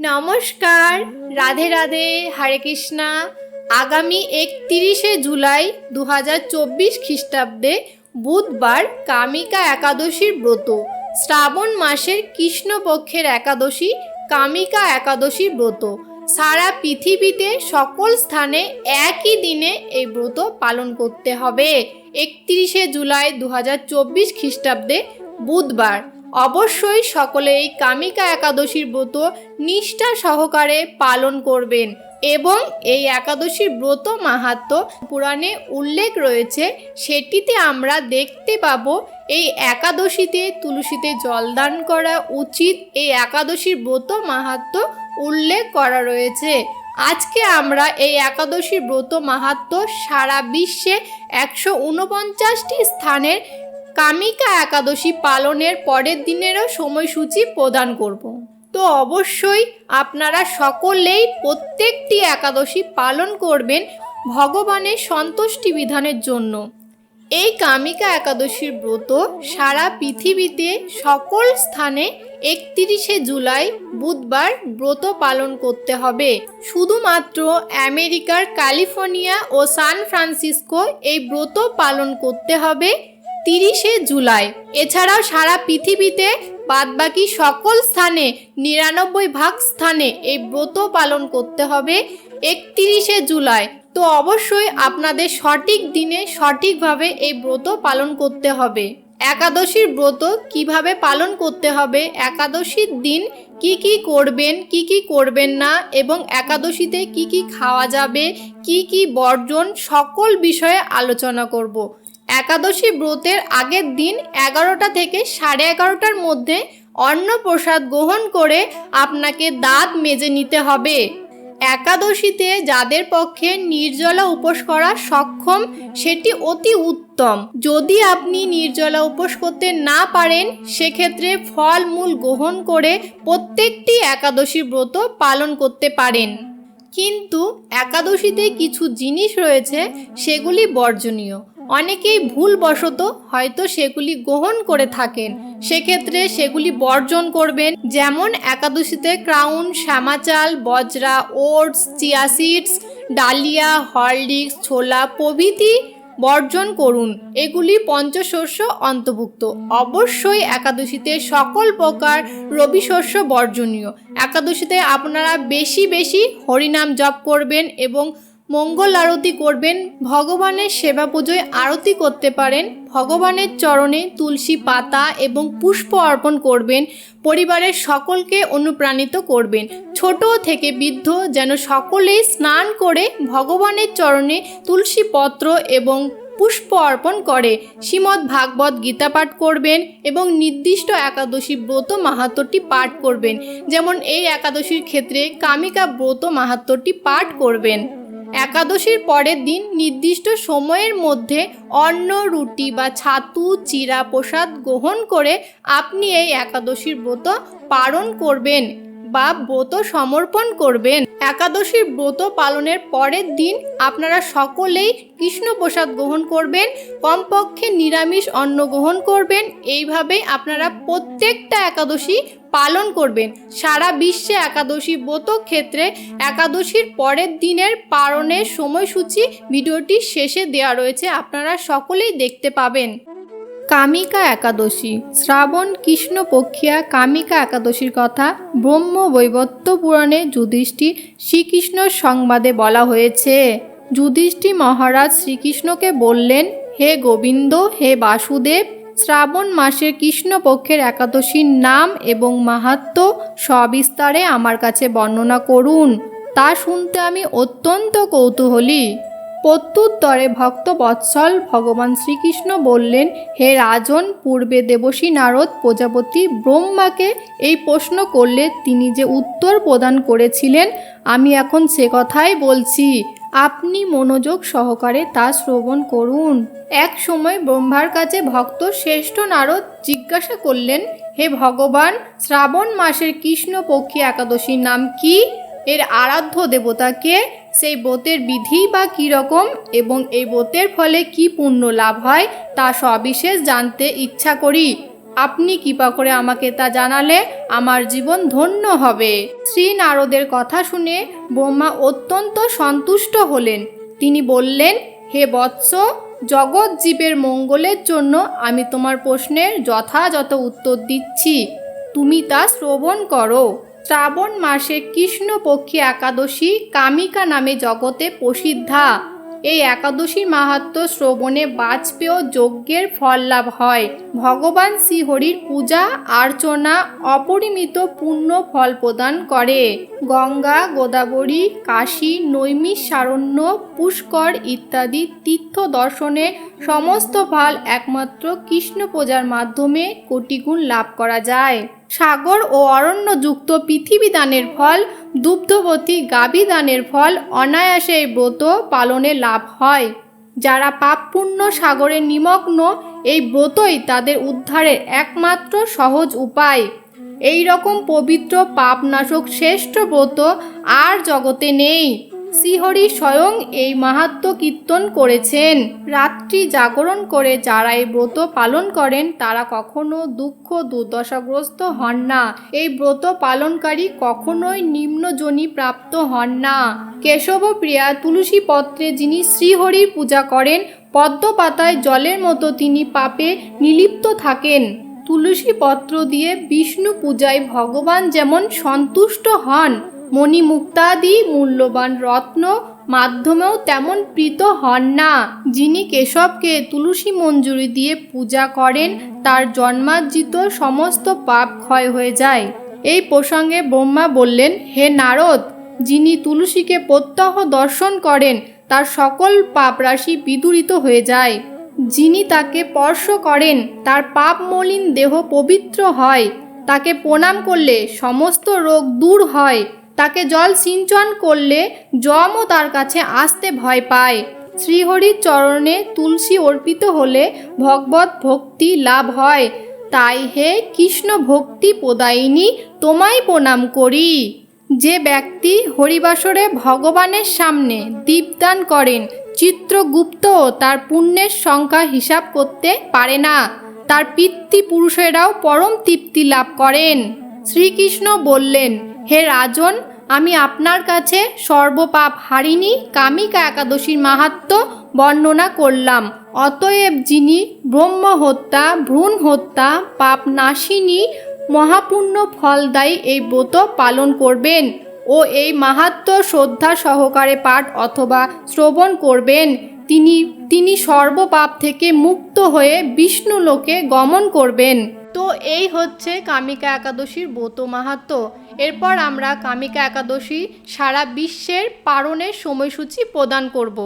নমস্কার। রাধে রাধে, হরে কৃষ্ণা। আগামী একত্রিশে জুলাই দু হাজার চব্বিশ খ্রিস্টাব্দে বুধবার কামিকা একাদশীর ব্রত। শ্রাবণ মাসের কৃষ্ণপক্ষের একাদশী কামিকা একাদশী ব্রত। সারা পৃথিবীতে সকল স্থানে একই দিনে এই ব্রত পালন করতে হবে। একত্রিশে জুলাই দু হাজার চব্বিশ খ্রিস্টাব্দে বুধবার। অবশ্যই সকলে এই কামিকা একাদশীর ব্রত নিষ্ঠা সহকারে পালন করবেন এবং এই একাদশীর ব্রত মাহাত্ম পুরাণে উল্লেখ রয়েছে, সেটিতে আমরা দেখতে পাবো এই একাদশীতে তুলসীতে জলদান করা উচিত, এই একাদশীর ব্রত মাহাত্ম উল্লেখ করা রয়েছে। আজকে আমরা এই একাদশীর ব্রত মাহাত্ম সারা বিশ্বে একশো উনপঞ্চাশটি স্থানের কামিকা একাদশী পালনের পরের দিনেরও সময়সূচি প্রদান করব। তো অবশ্যই আপনারা সকলেই প্রত্যেকটি একাদশী পালন করবেন ভগবানের সন্তুষ্টি বিধানের জন্য। এই কামিকা একাদশীর ব্রত সারা পৃথিবীতে সকল স্থানে একত্রিশে জুলাই বুধবার ব্রত পালন করতে হবে। শুধুমাত্র আমেরিকার ক্যালিফোর্নিয়া ও সান ফ্রান্সিসকো এই ব্রত পালন করতে হবে। তিরিশে জুলাই। এছাড়াও সারা পৃথিবীতে বাদবাকি সকল স্থানে নিরানব্বই ভাগ স্থানে এই ব্রত পালন করতে হবে একত্রিশে জুলাই। তো অবশ্যই আপনাদের সঠিক দিনে সঠিকভাবে এই ব্রত পালন করতে হবে। একাদশীর ব্রত কীভাবে পালন করতে হবে? একাদশীর দিন কি কি করবেন, কি কি করবেন না এবং একাদশীতে কি কি খাওয়া যাবে, কি কি বর্জন, সকল বিষয়ে আলোচনা করব। একাদশী ব্রতের আগের দিন এগারোটা থেকে সাড়ে এগারোটার মধ্যে অন্নপ্রসাদ গ্রহণ করে আপনাকে দাঁত মেজে নিতে হবে। একাদশীতে যাদের পক্ষে নির্জলা উপোস করা সক্ষম, সেটি অতি উত্তম। যদি আপনি নির্জলা উপোস করতে না পারেন, সেক্ষেত্রে ফল মূল গ্রহণ করে প্রত্যেকটি একাদশী ব্রত পালন করতে পারেন। কিন্তু একাদশীতে কিছু জিনিস রয়েছে, সেগুলি বর্জনীয়। অনেকেই ভুলবশত হয়তো সেগুলি গ্রহণ করে থাকেন। সেক্ষেত্রে সেগুলি বর্জন করবেন, যেমন একাদশীতে ক্রাউন, শ্যামাচাল, বজরা, ওটস, চিয়া সিডস, ডালিয়া, হরলিক্স, ছোলা প্রভৃতি বর্জন করুন। এগুলি পঞ্চশস্য অন্তর্ভুক্ত। অবশ্যই একাদশীতে সকল প্রকার রবি শস্য বর্জনীয়। একাদশীতে আপনারা বেশি বেশি হরিনাম জপ করবেন এবং মঙ্গল আরতি করবেন, ভগবানের সেবা পুজোয় আরতি করতে পারেন, ভগবানের চরণে তুলসী পাতা এবং পুষ্প অর্পণ করবেন, পরিবারের সকলকে অনুপ্রাণিত করবেন। ছোট থেকে বৃদ্ধ যেন সকলেই স্নান করে ভগবানের চরণে তুলসী পত্র এবং পুষ্প অর্পণ করে। শ্রীমদ্ ভাগবত গীতা পাঠ করবেন এবং নির্দিষ্ট একাদশী ব্রত মাহাত্মটি পাঠ করবেন। যেমন এই একাদশীর ক্ষেত্রে কামিকা ব্রত মাহাত্মটি পাঠ করবেন। একাদশীর পরের দিন নির্দিষ্ট সময়ের মধ্যে অন্ন, রুটি বা ছাতু, চিরা প্রসাদ গ্রহণ করে আপনি এই একাদশীর ব্রত পালন করবেন। বা ব্রত সমর্পণ করবেন। একাদশীর ব্রত পালনের পরের দিন আপনারা সকলেই কৃষ্ণ প্রসাদ গ্রহণ করবেন, কমপক্ষে নিরামিষ অন্ন গ্রহণ করবেন। এইভাবেই আপনারা প্রত্যেকটা একাদশী পালন করবেন। সারা বিশ্বে একাদশী ব্রত ক্ষেত্রে একাদশীর পরের দিনের পালনের সময়সূচি ভিডিওটি শেষে দেওয়া রয়েছে, আপনারা সকলেই দেখতে পাবেন। কামিকা একাদশী। শ্রাবণ কৃষ্ণপক্ষিয়া কামিকা একাদশীর কথা ব্রহ্ম বৈবত্য পুরাণে যুধিষ্ঠির শ্রীকৃষ্ণর সংবাদে বলা হয়েছে। যুধিষ্ঠির মহারাজ শ্রীকৃষ্ণকে বললেন, হে গোবিন্দ, হে বাসুদেব, শ্রাবণ মাসের কৃষ্ণপক্ষের একাদশীর নাম এবং মাহাত্ম সবিস্তারে আমার কাছে বর্ণনা করুন। তা শুনতে আমি অত্যন্ত কৌতূহলী। প্রত্যুত্তরে ভক্ত বৎসল ভগবান শ্রীকৃষ্ণ বললেন, হে রাজন, পূর্বে দেবশী নারদ প্রজাপতি ব্রহ্মাকে এই প্রশ্ন করলে তিনি যে উত্তর প্রদান করেছিলেন, আমি এখন সে কথাই বলছি। আপনি মনোযোগ সহকারে তা শ্রবণ করুন। এক সময় ব্রহ্মার কাছে ভক্ত শ্রেষ্ঠ নারদ জিজ্ঞাসা করলেন, হে ভগবান, শ্রাবণ মাসের কৃষ্ণপক্ষী একাদশীর নাম কি? এর আরাধ্য দেবতাকে সেই ব্রতের বিধি বা কী রকম এবং এই ব্রতের ফলে কি পুণ্য লাভ হয় তা সবিশেষ জানতে ইচ্ছা করি। আপনি কৃপা করে আমাকে তা জানালে আমার জীবন ধন্য হবে। শ্রী নারদের কথা শুনে ব্রহ্মা অত্যন্ত সন্তুষ্ট হলেন। তিনি বললেন, হে বৎস, জগৎ জীবের মঙ্গলের জন্য আমি তোমার প্রশ্নের যথাযথ উত্তর দিচ্ছি। তুমি তা শ্রবণ করো। শ্রাবণ মাসে কৃষ্ণপক্ষী একাদশী কামিকা নামে জগতে প্রসিদ্ধা। এই একাদশীর মাহাত্ম শ্রবণে বাজপেয় যজ্ঞের ফল লাভ হয়। ভগবান শ্রীহরির পূজা, অর্চনা, অপরিমিত পূর্ণ ফল প্রদান করে। গঙ্গা, গোদাবরী, কাশী নৈমিষারণ্য পুষ্কর ইত্যাদি তীর্থ দর্শনে সমস্ত ফল একমাত্র কৃষ্ণ পূজার মাধ্যমে কোটিগুণ লাভ করা যায়। সাগর ও অরণ্যযুক্ত পৃথিবী দানের ফল, দুগ্ধবতী গাভী দানের ফল অনায়াসে ব্রত পালনে লাভ হয়। যারা পাপপূর্ণ সাগরে নিমগ্ন, এই ব্রতই তাদের উদ্ধারের একমাত্র সহজ উপায়। এই রকম পবিত্র পাপনাশক শ্রেষ্ঠ ব্রত আর জগতে নেই। শ্রীহরি স্বয়ং এই মাহাত্ম কীর্তন করেছেন। রাত্রি জাগরণ করে যারা এই ব্রত পালন করেন, তারা কখনো দুঃখ দুর্দশাগ্রস্ত হন না। এই ব্রত পালনকারী কখনোই নিম্নজনী প্রাপ্ত হন না। কেশব প্রিয়া তুলসী পত্রে যিনি শ্রীহরির পূজা করেন পদ্ম পাতায় জলের মতো তিনি পাপে নিলিপ্ত থাকেন। তুলসী পত্র দিয়ে বিষ্ণু পূজায় ভগবান যেমন সন্তুষ্ট হন মণিমুক্তাদি মূল্যবান রত্ন মাধ্যমেও তেমন প্রীত হন না, যিনি কেশবকে তুলসী মঞ্জুরি দিয়ে পূজা করেন, তার জন্মার্জিত সমস্ত পাপ ক্ষয় হয়ে যায়। এই প্রসঙ্গে ব্রহ্মা বললেন, হে নারদ, যিনি তুলসীকে প্রত্যহ দর্শন করেন, তার সকল পাপরাশি বিদূরিত হয়ে যায়। যিনি তাকে স্পর্শ করেন, তার পাপ মলিন দেহ পবিত্র হয়। তাকে প্রণাম করলে সমস্ত রোগ দূর হয়। তাকে জল সিঞ্চন করলে যমও তার কাছে আসতে ভয় পায়। শ্রীহরির চরণে তুলসী অর্পিত হলে ভগবত ভক্তি লাভ হয়। তাই হে কৃষ্ণ ভক্তি প্রদায়িনী, তোমায় প্রণাম করি। যে ব্যক্তি হরিবাসরে ভগবানের সামনে দীপদান করেন, চিত্রগুপ্ত তার পুণ্যের সংখ্যা হিসাব করতে পারে না। তার পিতৃপুরুষেরাও পরম তৃপ্তি লাভ করেন। শ্রীকৃষ্ণ বললেন, হে রাজন আমি আপনার কাছে সর্বপাপ হারিনি কামিকা একাদশীর মাহাত্ম বর্ণনা করলাম। অতএব যিনি ব্রহ্ম হত্যা, ভ্রূণ হত্যা, পাপ নাশিনী মহাপুণ্য ফলদায়ী এই ব্রত পালন করবেন ও এই মাহাত্ম শ্রদ্ধা সহকারে পাঠ অথবা শ্রবণ করবেন, তিনি তিনি সর্বপাপ থেকে মুক্ত হয়ে বিষ্ণু লোকে গমন করবেন। তো এই হচ্ছে কামিকা একাদশীর ব্রত মাহাত্ম। এরপর আমরা কামিকা একাদশী সারা বিশ্বের পারণের সময়সূচি প্রদান করব।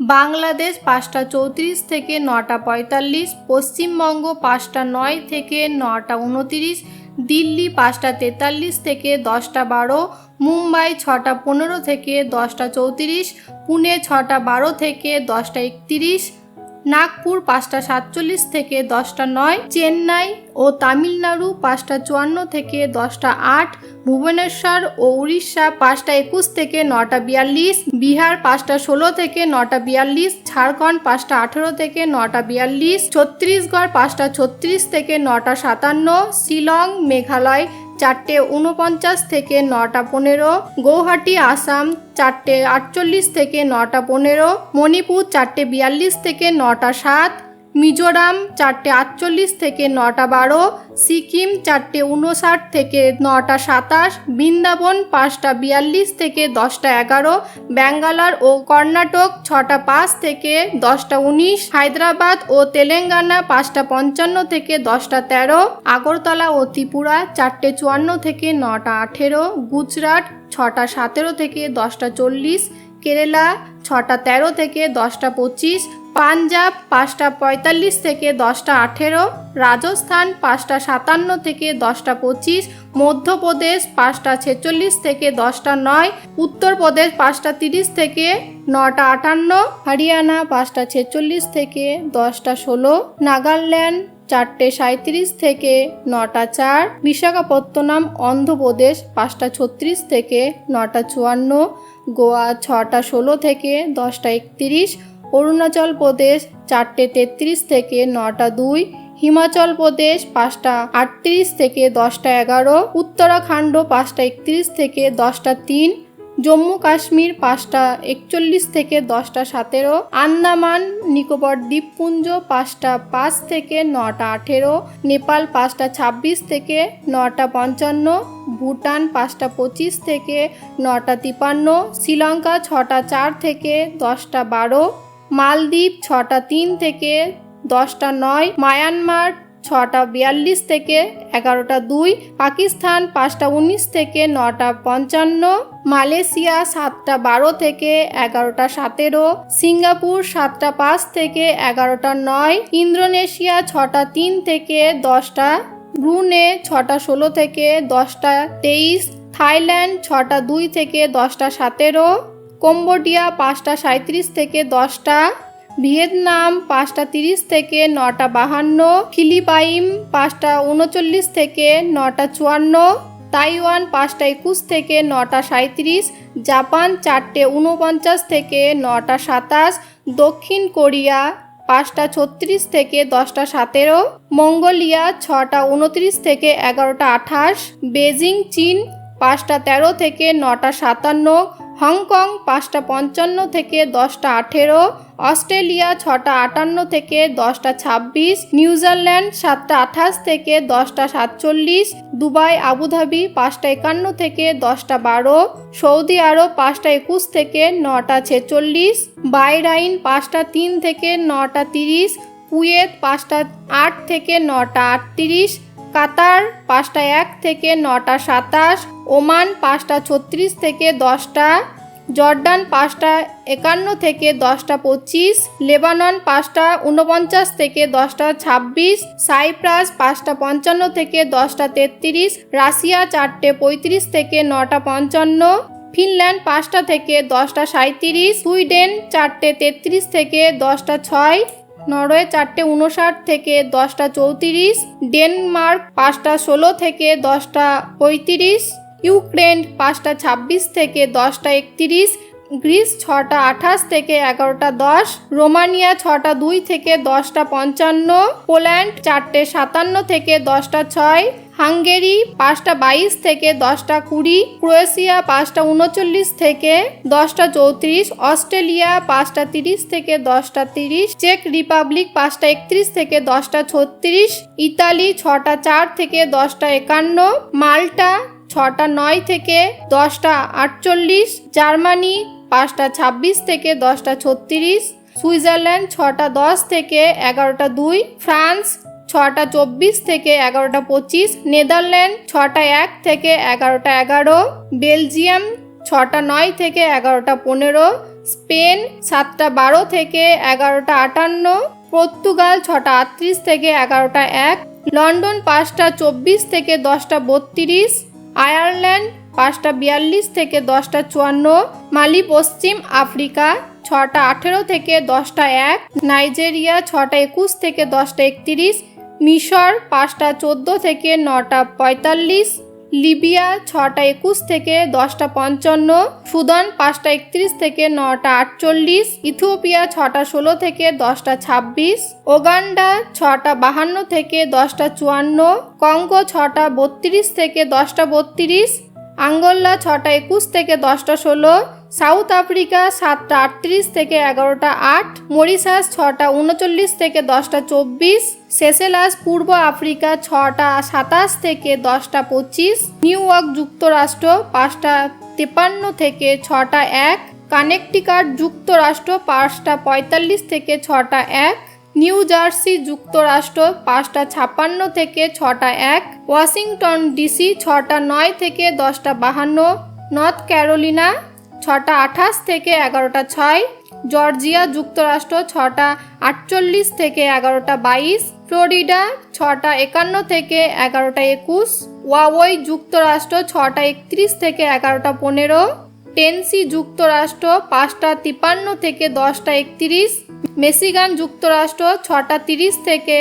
বাংলাদেশ পাঁচটা চৌত্রিশ থেকে নটা পঁয়তাল্লিশ, পশ্চিমবঙ্গ পাঁচটা নয় থেকে নটা উনতিরিশ, দিল্লি পাঁচটা তেতাল্লিশ থেকে দশটা বারো, মুম্বাই ছটা পনেরো থেকে দশটা চৌত্রিশ, পুনে ছটা বারো থেকে দশটা একতিরিশ নাগপুর পাঁচটা সাতচল্লিশ থেকে দশটা নয়, চেন্নাই ও তামিলনাড়ু পাঁচটা চুয়ান্ন থেকে দশটা আট, ভুবনেশ্বর ও উড়িষ্যা পাঁচটা একুশ থেকে নটা বিয়াল্লিশ, বিহার পাঁচটা ষোলো থেকে নটা বিয়াল্লিশ, ঝাড়খণ্ড পাঁচটা আঠেরো থেকে নটা বিয়াল্লিশ, ছত্তিশগড় পাঁচটা ছত্রিশ থেকে নটা সাতান্ন, শিলং, মেঘালয় চারটে উনপঞ্চাশ থেকে নটা পনেরো, গৌহাটি, আসাম চারটে আটচল্লিশ থেকে নটা পনেরো, মণিপুর চারটে বিয়াল্লিশ থেকে নটা সাত মিজোরাম চারটে আটচল্লিশ থেকে নটা বারো, সিকিম চারটে উনষাট থেকে নটা সাতাশ, বৃন্দাবন পাঁচটা বিয়াল্লিশ থেকে দশটা এগারো, ব্যাঙ্গালোর ও কর্ণাটক ছটা পাঁচ থেকে দশটা উনিশ, হায়দ্রাবাদ ও তেলেঙ্গানা পাঁচটা পঞ্চান্ন থেকে দশটা তেরো, আগরতলা ও ত্রিপুরা চারটে চুয়ান্ন থেকে নটা আঠেরো, গুজরাট ছটা সতেরো থেকে দশটা চল্লিশ, কেরালা ছটা তেরো থেকে দশটা পঁচিশ পাঞ্জাব পাঁচটা পঁয়তাল্লিশ থেকে দশটা আঠেরো, রাজস্থান পাঁচটা সাতান্ন থেকে দশটা পঁচিশ, মধ্যপ্রদেশ পাঁচটা ছেচল্লিশ থেকে দশটা নয়, উত্তরপ্রদেশ পাঁচটা তিরিশ থেকে নটা আটান্ন, হরিয়ানা পাঁচটা ছেচল্লিশ থেকে দশটা ষোলো, নাগাল্যান্ড চারটে সাঁত্রিশ থেকে নটা চার, বিশাখাপত্তনম অন্ধ্রপ্রদেশ পাঁচটা ছত্রিশ থেকে নটা চুয়ান্ন, গোয়া ছটা ষোলো থেকে দশটা একত্রিশ অরুণাচল প্রদেশ চারটে তেত্রিশ থেকে নটা দুই, হিমাচল প্রদেশ পাঁচটা আটত্রিশ থেকে দশটা এগারো, উত্তরাখণ্ড পাঁচটা একত্রিশ থেকে দশটা তিন, জম্মু কাশ্মীর পাঁচটা একচল্লিশ থেকে দশটা সতেরো, আন্দামান, নিকোবর দ্বীপপুঞ্জ পাঁচটা পাঁচ থেকে নটা আঠেরো, নেপাল পাঁচটা ছাব্বিশ থেকে নটা পঞ্চান্ন, ভুটান পাঁচটা পঁচিশ থেকে নটা তিপান্ন, শ্রীলঙ্কা ছটা চার থেকে দশটা বারো মালদ্বীপ ছটা তিন থেকে দশটা নয়, মায়ানমার ছটা বিয়াল্লিশ থেকে এগারোটা দুই, পাকিস্তান পাঁচটা উনিশ থেকে নটা পঞ্চান্ন, মালয়েশিয়া সাতটা বারো থেকে এগারোটা সতেরো, সিঙ্গাপুর সাতটা পাঁচ থেকে এগারোটা নয়, ইন্দোনেশিয়া ছটা তিন থেকে দশটা, ব্রুনে ছটা ষোলো থেকে দশটা তেইশ, থাইল্যান্ড ছটা দুই থেকে দশটা সতেরো কম্বোডিয়া পাঁচটা সাঁত্রিশ থেকে দশটা, ভিয়েতনাম পাঁচটা তিরিশ থেকে নটা বাহান্ন, ফিলিপাইন পাঁচটা উনচল্লিশ থেকে নটা চুয়ান্ন, তাইওয়ান পাঁচটা একুশ থেকে নটা সাঁত্রিশ জাপান চারটে উনপঞ্চাশ থেকে নটা সাতাশ, দক্ষিণ কোরিয়া পাঁচটা ছত্রিশ থেকে দশটা সতেরো, মঙ্গোলিয়া ছটা উনত্রিশ থেকে এগারোটা আঠাশ বেজিং চীন পাঁচটা তেরো থেকে নটা সাতান্ন হংকং পাঁচটা পঞ্চান্ন থেকে দশটা আঠেরো, অস্ট্রেলিয়া ছটা আটান্ন থেকে দশটা ছাব্বিশ, নিউজিল্যান্ড সাতটা আঠাশ থেকে দশটা সাতচল্লিশ, দুবাই, আবুধাবি পাঁচটা একান্ন থেকে দশটা বারো, সৌদি আরব পাঁচটা একুশ থেকে নটা ছেচল্লিশ বাইরাইন পাঁচটা তিন থেকে নটা তিরিশ, কুয়েত পাঁচটা আট থেকে নটা আটত্রিশ কাতার পাঁচটা এক থেকে নটা সাতাশ, ওমান পাঁচটা ছত্রিশ থেকে দশটা, জর্ডান পাঁচটা একান্ন থেকে দশটা পঁচিশ, লেবানন পাঁচটা উনপঞ্চাশ থেকে দশটা ছাব্বিশ, সাইপ্রাস পাঁচটা পঞ্চান্ন থেকে দশটা তেত্রিশ, রাশিয়া চারটে পঁয়ত্রিশ থেকে নটা পঞ্চান্ন, ফিনল্যান্ড পাঁচটা থেকে দশটা সাঁত্রিশ সুইডেন চারটে তেত্রিশ থেকে দশটা ছয় নরওয়ে চারটে উনষাট থেকে দশটা চৌত্রিশ, ডেনমার্ক পাঁচটা ষোলো থেকে দশটা পঁয়ত্রিশ, ইউক্রেন পাঁচটা ছাব্বিশ থেকে দশটা একত্রিশ গ্রিস ছটা আঠাশ থেকে এগারোটা দশ, রোমানিয়া ছটা দুই থেকে দশটা পঞ্চান্ন, পোল্যান্ড চারটে সাতান্ন থেকে দশটা ছয়, হাঙ্গেরি পাঁচটা বাইশ থেকে দশটা কুড়ি, ক্রোয়েশিয়া পাঁচটা উনচল্লিশ থেকে দশটা চৌত্রিশ, অস্ট্রেলিয়া পাঁচটা তিরিশ থেকে দশটা তিরিশ, চেক রিপাবলিক পাঁচটা একত্রিশ থেকে দশটা ছত্রিশ, ইতালি ছটা চার থেকে দশটা একান্ন, মাল্টা ছটা নয় থেকে দশটা আটচল্লিশ, জার্মানি পাঁচটা ছাব্বিশ থেকে দশটা ছত্রিশ, সুইজারল্যান্ড ছটা দশ থেকে এগারোটা দুই, ফ্রান্স ছটা চব্বিশ থেকে এগারোটা পঁচিশ, নেদারল্যান্ড ছটা এক থেকে এগারোটা এগারো, বেলজিয়াম ছটা নয় থেকে এগারোটা পনেরো, স্পেন সাতটা বারো থেকে এগারোটা আটান্ন, পর্তুগাল ছটা আটত্রিশ থেকে এগারোটা এক, লন্ডন পাঁচটা চব্বিশ থেকে দশটা বত্রিশ, আয়ারল্যান্ড পাঁচটা বিয়াল্লিশ থেকে দশটা চুয়ান্ন, মালি পশ্চিম আফ্রিকা ছটা আঠেরো থেকে দশটা এক, নাইজেরিয়া ছটা একুশ থেকে দশটা একত্রিশ, মিশর পাঁচটা চোদ্দ থেকে নটা পঁয়তাল্লিশ, লিবিয়া ছটা একুশ থেকে দশটা পঞ্চান্ন, সুদান পাঁচটা একত্রিশ থেকে নটা আটচল্লিশ, ইথিওপিয়া ছটা ষোলো থেকে দশটা ছাব্বিশ, ওগান্ডা ছটা বাহান্ন থেকে দশটা চুয়ান্ন, কঙ্গো ছটা বত্রিশ থেকে দশটা বত্রিশ আঙ্গোল্লা ছটা একুশ থেকে দশটা ষোলো, সাউথ আফ্রিকা সাতটা আটত্রিশ থেকে এগারোটা আট, মরিশাস ছটা উনচল্লিশ থেকে দশটা চব্বিশ, সেসেলাস পূর্ব আফ্রিকা ছটা সাতাশ থেকে দশটা পঁচিশ, নিউ ইয়র্ক যুক্তরাষ্ট্র পাঁচটা তেপান্ন থেকে ছটা এক, কানেকটিকাট যুক্তরাষ্ট্র পাঁচটা পঁয়তাল্লিশ থেকে ছটা এক নিউ জার্সি যুক্তরাষ্ট্র পাঁচটা ছাপ্পান্ন থেকে ছটা এক, ওয়াশিংটন ডিসি ছটা নয় থেকে দশটা বাহান্ন, নর্থ ক্যারোলিনা ছটা আঠাশ থেকে এগারোটা ছয়, জর্জিয়া যুক্তরাষ্ট্র ছটা আটচল্লিশ থেকে এগারোটা বাইশ, ফ্লোরিডা ছটা একান্ন থেকে এগারোটা একুশ, ওয়াওই যুক্তরাষ্ট্র ছটা একত্রিশ থেকে এগারোটা পনেরো, টেনসি যুক্তরাষ্ট্র পাঁচটা তিপান্ন থেকে দশটা একত্রিশ মেসিগান যুক্তরাষ্ট্র ছটা তিরিশ থেকে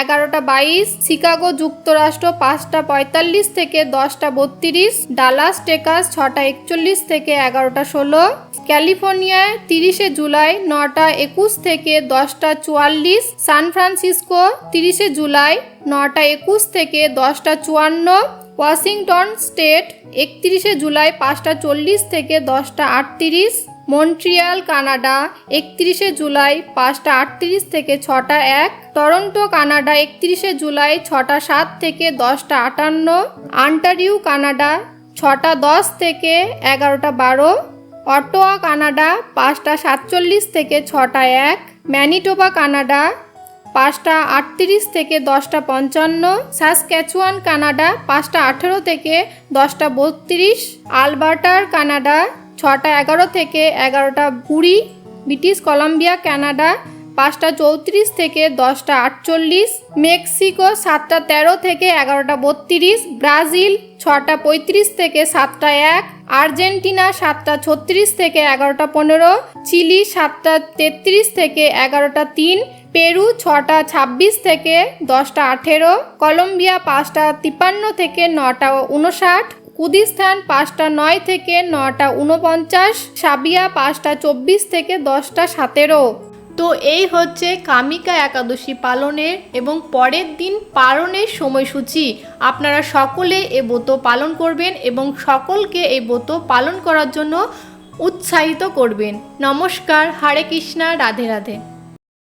এগারোটা বাইশ, শিকাগো যুক্তরাষ্ট্র পাঁচটা পঁয়তাল্লিশ থেকে দশটা বত্রিশ, ডালাস, টেকাস ছটা একচল্লিশ থেকে এগারোটা ষোলো, ক্যালিফোর্নিয়ায় তিরিশে জুলাই নটা একুশ থেকে দশটা চুয়াল্লিশ, সান ফ্রান্সিসকো তিরিশে জুলাই নটা একুশ থেকে দশটা চুয়ান্ন, ওয়াশিংটন স্টেট একত্রিশে জুলাই পাঁচটা চল্লিশ থেকে দশটা আটত্রিশ মন্ট্রিয়াল, কানাডা, একত্রিশে জুলাই পাঁচটা আটত্রিশ থেকে ছটা এক, টরন্টো, কানাডা, একত্রিশে জুলাই ছটা সাত থেকে দশটা আটান্ন, আন্টারিউ, কানাডা, ছটা দশ থেকে এগারোটা বারো, অটোয়া, কানাডা, পাঁচটা সাতচল্লিশ থেকে ছটা এক, ম্যানিটোবা, কানাডা, পাঁচটা আটত্রিশ থেকে দশটা পঞ্চান্ন সাসক্যাচুয়ান কানাডা, পাঁচটা আঠেরো থেকে দশটা বত্রিশ, আলবার্টার, কানাডা ছটা এগারো থেকে এগারোটা কুড়ি, ব্রিটিশ কলাম্বিয়া, কানাডা, পাঁচটা চৌত্রিশ থেকে দশটা আটচল্লিশ, মেক্সিকো, সাতটা তেরো থেকে এগারোটা বত্রিশ, ব্রাজিল, ছটা পঁয়ত্রিশ থেকে সাতটা এক, আর্জেন্টিনা, সাতটা ছত্রিশ থেকে এগারোটা পনেরো, চিলি, সাতটা তেত্রিশ থেকে এগারোটা তিন, পেরু, ছটা ছাব্বিশ থেকে দশটা আঠেরো, কলম্বিয়া, পাঁচটা তিপ্পান্ন থেকে নটা উনষাট কুদিস্তান পাঁচটা নয় থেকে নটা উনপঞ্চাশ সাবিয়া পাঁচটা চব্বিশ থেকে দশটা সতেরো। তো এই হচ্ছে কামিকা একাদশী পালনের এবং পরের দিন পালনের সময়সূচি। আপনারা সকলে এ ব্রত পালন করবেন এবং সকলকে এই ব্রত পালন করার জন্য উৎসাহিত করবেন। নমস্কার, হরে কৃষ্ণা, রাধে রাধে।